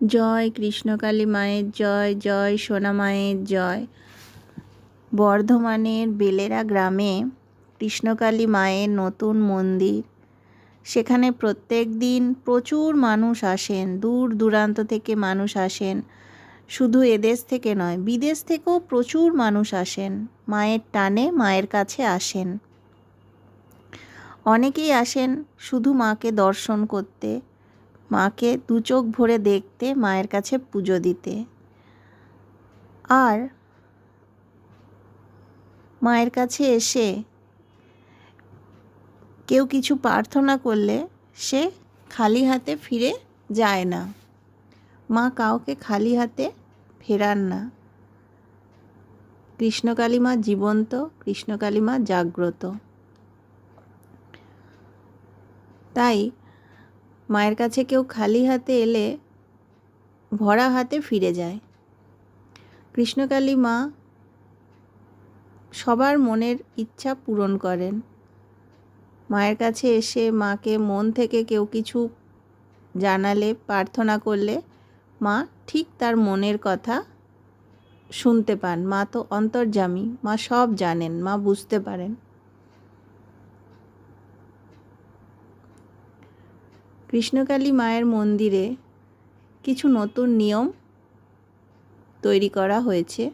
জয় কৃষ্ণকালী মায়ের জয় জয় সোনা মায়ের জয়। বর্ধমানের বেলেরা গ্রামে কৃষ্ণকালী মায়ের নতুন মন্দির। সেখানে প্রত্যেক দিন প্রচুর মানুষ আসেন, দূর দূরান্ত থেকে মানুষ আসেন। শুধু এদেশ থেকে নয়, বিদেশ থেকেও প্রচুর মানুষ আসেন, মায়ের টানে মায়ের কাছে আসেন। অনেকেই আসেন শুধু মাকে দর্শন করতে। মাকে দু চোখ ভরে দেখতে, মায়ের কাছে পুজো দিতে। আর মায়ের কাছে এসে কেউ কিছু প্রার্থনা করলে সে খালি হাতে ফিরে যায় না। মা কাউকে খালি হাতে ফেরান না। কৃষ্ণকালী মা জীবন্ত, কৃষ্ণকালী মা জাগ্রত। তাই মায়ের কাছে কেউ খালি হাতে এলে ভরা হাতে ফিরে যায়। কৃষ্ণকালী মা সবার মনের ইচ্ছা পূরণ করেন। মায়ের কাছে এসে মাকে মন থেকে কেউ কিছু জানালে, প্রার্থনা করলে মা ঠিক তার মনের কথা শুনতে পান। মা তো অন্তর্জামী মা সব জানেন, মা বুঝতে পারেন। কৃষ্ণকালী মায়ের মন্দিরে কিছু নতুন নিয়ম তৈরি করা হয়েছে।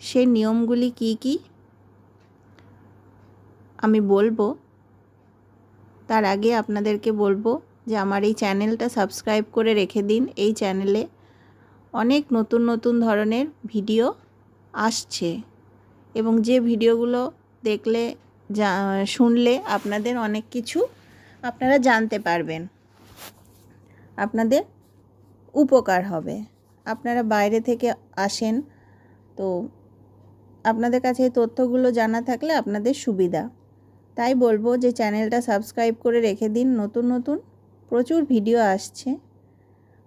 সেই নিয়মগুলি কি কি? আমি বলব, তার আগে আপনাদেরকে বলব যে আমার এই চ্যানেলটা সাবস্ক্রাইব করে রেখে দিন। এই চ্যানেলে অনেক নতুন নতুন ধরনের ভিডিও আসছে এবং যে ভিডিওগুলো দেখলে, যা, শুনলে আপনাদের অনেক কিছু আপনারা জানতে পারবেন। আপনাদের উপকার হবে। আপনারা বাইরে থেকে আসেন, তো আপনাদের কাছে এই তথ্যগুলো জানা থাকলে আপনাদের সুবিধা। তাই বলব যে চ্যানেলটা সাবস্ক্রাইব করে রেখে দিন, নতুন নতুন প্রচুর ভিডিও আসছে।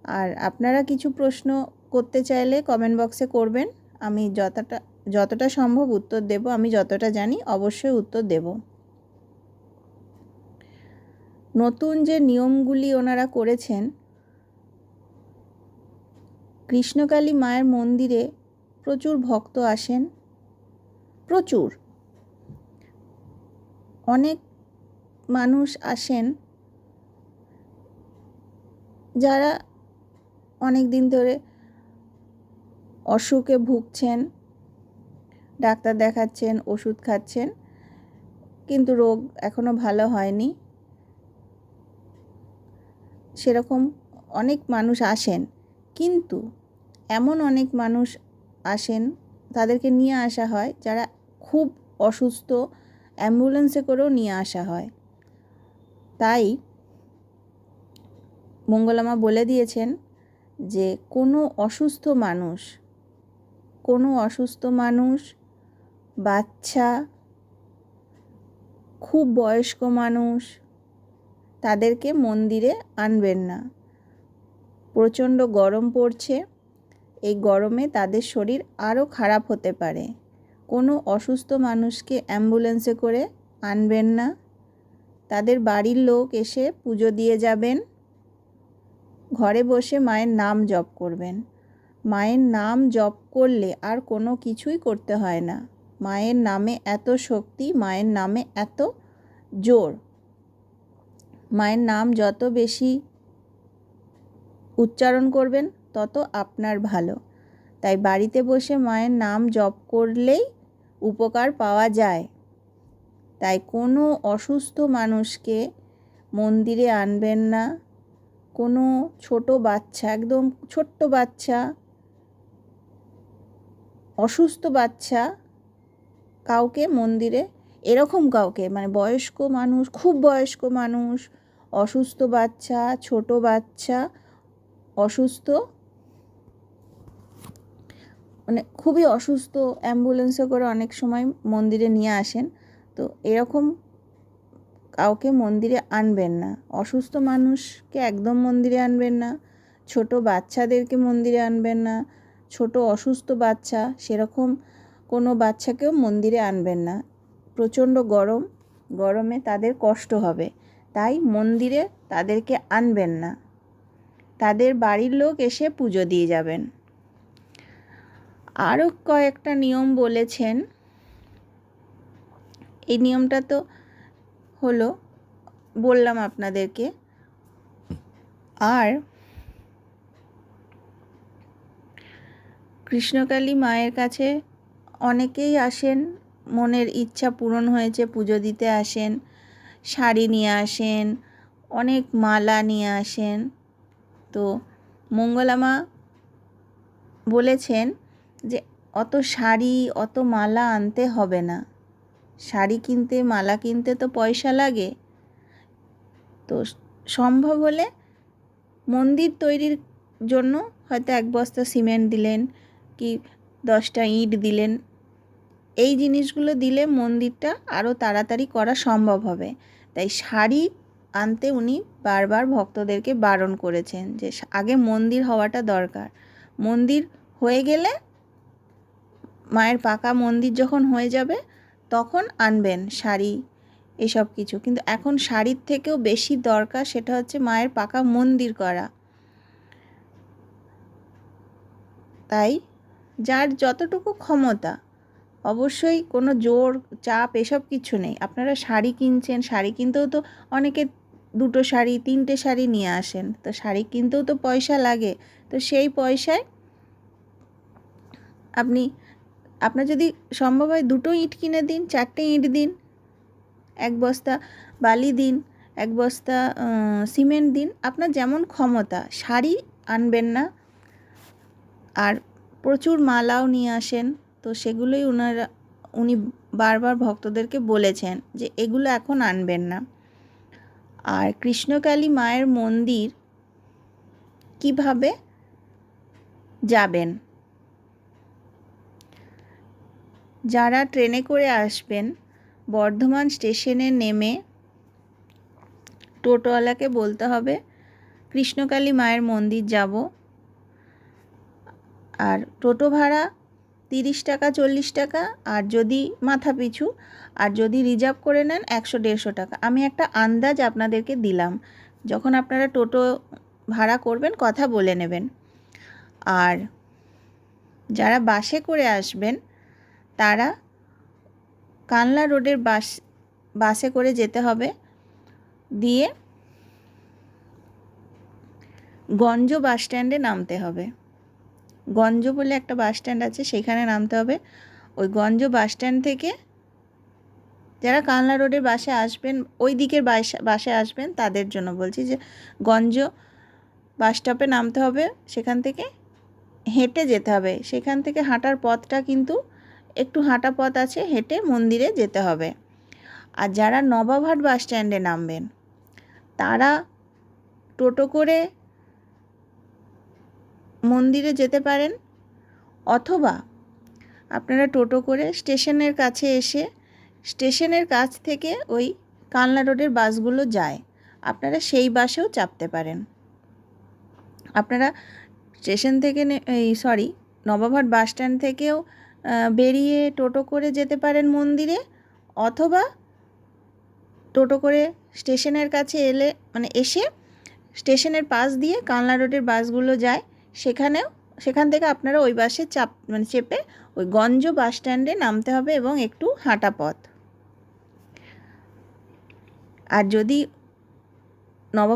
আর আপনারা কিছু প্রশ্ন করতে চাইলে কমেন্ট বক্সে করবেন। আমি যতটা যতটা সম্ভব উত্তর দেব, আমি যতটা জানি অবশ্যই উত্তর দেব। নতুন যে নিয়মগুলি ওনারা করেছেন, কৃষ্ণকালী মায়ের মন্দিরে প্রচুর ভক্ত আসেন, প্রচুর। অনেক মানুষ আসেন, যারা অনেক দিন ধরে অসুখে ভুগছেন, ডাক্তার দেখাচ্ছেন, ওষুধ খাচ্ছেন, কিন্তু রোগ এখনও ভালো হয়নি। সেরকম অনেক মানুষ আসেন। কিন্তু এমন অনেক মানুষ আসেন, তাদেরকে নিয়ে আসা হয় যারা খুব অসুস্থ, অ্যাম্বুলেন্সে করেও নিয়ে আসা হয়। তাই মঙ্গলামা বলে দিয়েছেন যে, কোনো অসুস্থ মানুষ, কোনো অসুস্থ মানুষ, বাচ্চা, খুব বয়স্ক মানুষ তাদেরকে মন্দিরে আনবেন না। প্রচণ্ড গরম পড়ছে। এই গরমে তাদের শরীর আরও খারাপ হতে পারে। কোনো অসুস্থ মানুষকে অ্যাম্বুলেন্সে করে আনবেন না। তাদের বাড়ির লোক এসে পুজো দিয়ে যাবেন। ঘরে বসে মায়ের নাম জপ করবেন। মায়ের নাম জপ করলে আর কোনো কিছুই করতে হয় না। মায়ের নামে এত শক্তি, মায়ের নামে এত জোর। মায়ের নাম যত বেশি উচ্চারণ করবেন, তত আপনার ভালো। তাই বাড়িতে বসে মায়ের নাম জপ করলেই উপকার পাওয়া যায়। তাই কোনো অসুস্থ মানুষকে মন্দিরে আনবেন না। কোনো ছোট বাচ্চা, একদম ছোট্ট বাচ্চা, অসুস্থ বাচ্চা কাউকে মন্দিরে এরকম কাউকে মানে বয়স্ক মানুষ, খুব বয়স্ক মানুষ, অসুস্থ বাচ্চা, ছোট বাচ্চা, অসুস্থ মানে খুবই অসুস্থ, অ্যাম্বুলেন্সে করে অনেক সময় মন্দিরে নিয়ে আসেন। তো এরকম কাউকে মন্দিরে আনবেন না। অসুস্থ মানুষকে একদম মন্দিরে আনবেন না। ছোট বাচ্চাদেরকে মন্দিরে আনবেন না। ছোট অসুস্থ বাচ্চা, সেরকম কোনো বাচ্চাকেও মন্দিরে আনবেন না। প্রচণ্ড গরম, গরমে তাদের কষ্ট হবে। তাই মন্দিরে তাদেরকে আনবেন না। তাদের বাড়ির লোক এসে পুজো দিয়ে যাবেন। আরও কয়েকটা নিয়ম বলেছেন। এই নিয়মটা তো হলো, বললাম আপনাদেরকে। আর কৃষ্ণকালী মায়ের কাছে অনেকেই আসেন মনের ইচ্ছা পূরণ হয়েছে, পুজো দিতে আসেন, শাড়ি নিয়ে আসেন, অনেক মালা নিয়ে আসেন। তো মঙ্গলামা বলেছেন যে, অত শাড়ি, অত মালা আনতে হবে না। শাড়ি কিনতে, মালা কিনতে তো পয়সা লাগে। তো সম্ভব হলে মন্দির তৈরির জন্য হয়তো এক বস্তা সিমেন্ট দিলেন, কি দশটা ইট দিলেন এই জিনিসগুলো দিলে মন্দিরটা আরও তাড়াতাড়ি করা সম্ভব হবে। তাই শাড়ি আনতে উনি বারবার ভক্তদেরকে বারণ করেছেন যে আগে মন্দির হওয়াটা দরকার। মন্দির হয়ে গেলে মায়ের পাকা মন্দির যখন হয়ে যাবে, তখন আনবেন শাড়ি এসব কিছু। কিন্তু এখন শাড়ির থেকেও বেশি দরকার সেটা হচ্ছে মায়ের পাকা মন্দির করা। তাই যার যতটুকু ক্ষমতা অবশ্যই কোনো জোর, চাপ এসব কিছু নেই। আপনারা শাড়ি কিনছেন, শাড়ি কিনতেও তো অনেকে দুটো শাড়ি, তিনটে শাড়ি নিয়ে আসেন। তো শাড়ি কিনতেও তো পয়সা লাগে। তো সেই পয়সায় আপনি, আপনার যদি সম্ভব হয় দুটো ইট কিনে দিন, চারটে ইট দিন, এক বস্তা বালি দিন, এক বস্তা সিমেন্ট দিন। আপনার যেমন ক্ষমতা, শাড়ি আনবেন না। আর প্রচুর মালাও নিয়ে আসেন। তো সেগুলোই ওনারা উনি বারবার ভক্তদেরকে বলেছেন যে এগুলো এখন আনবেন না। আর কৃষ্ণকালী মায়ের মন্দির কীভাবে যাবেন? যারা ট্রেনে করে আসবেন, বর্ধমান স্টেশনে নেমে টোটোওয়ালাকে বলতে হবে, কৃষ্ণকালী মায়ের মন্দির যাব। আর টোটো ভাড়া তিরিশ টাকা, চল্লিশ টাকা আর যদি মাথা পিছু আর যদি রিজার্ভ করে নেন একশো দেড়শো টাকা। আমি একটা আন্দাজ আপনাদেরকে দিলাম। যখন আপনারা টোটো ভাড়া করবেন কথা বলে নেবেন। আর যারা বাসে করে আসবেন, তারা কানলা রোডের বাস, বাসে করে যেতে হবে। দিয়ে গঞ্জ বাস স্ট্যান্ডে নামতে হবে। গঞ্জ বলে একটা বাস স্ট্যান্ড আছে, সেখানে নামতে হবে। ওই গঞ্জ বাস স্ট্যান্ড থেকে যারা কালনা রোডের বাসে আসবেন, ওই দিকের বাস আসবেন, তাদের জন্য বলছি যে গঞ্জ বাস স্টপে নামতে হবে, সেখান থেকে হেঁটে যেতে হবে। সেখান থেকে হাঁটার পথটা কিন্তু একটু হাঁটা পথ আছে, হেঁটে মন্দিরে যেতে হবে। আর যারা নবাবহাট বাস স্ট্যান্ডে নামবেন, তারা টোটো করে মন্দিরে যেতে পারেন অথবা আপনারা টোটো করে স্টেশনের কাছে এসে স্টেশনের কাছ থেকে ওই কালনা রোডের বাসগুলো যায়। আপনারা সেই বাসেও চাপতে পারেন। আপনারা স্টেশন থেকে এই সরি, নবাবহাট বাস স্ট্যান্ড থেকেও বেরিয়ে টোটো করে যেতে পারেন মন্দিরে অথবা টোটো করে স্টেশনের কাছে এলে মানে এসে স্টেশনের পাশ দিয়ে কালনা রোডের বাসগুলো যায়। সেখানেও, সেখান থেকে আপনারা ওই বাসে চাপ মানে চেপে ওই গঞ্জ বাস স্ট্যান্ডে নামতে হবে এবং একটু হাঁটা পথ। আর যদি নবাব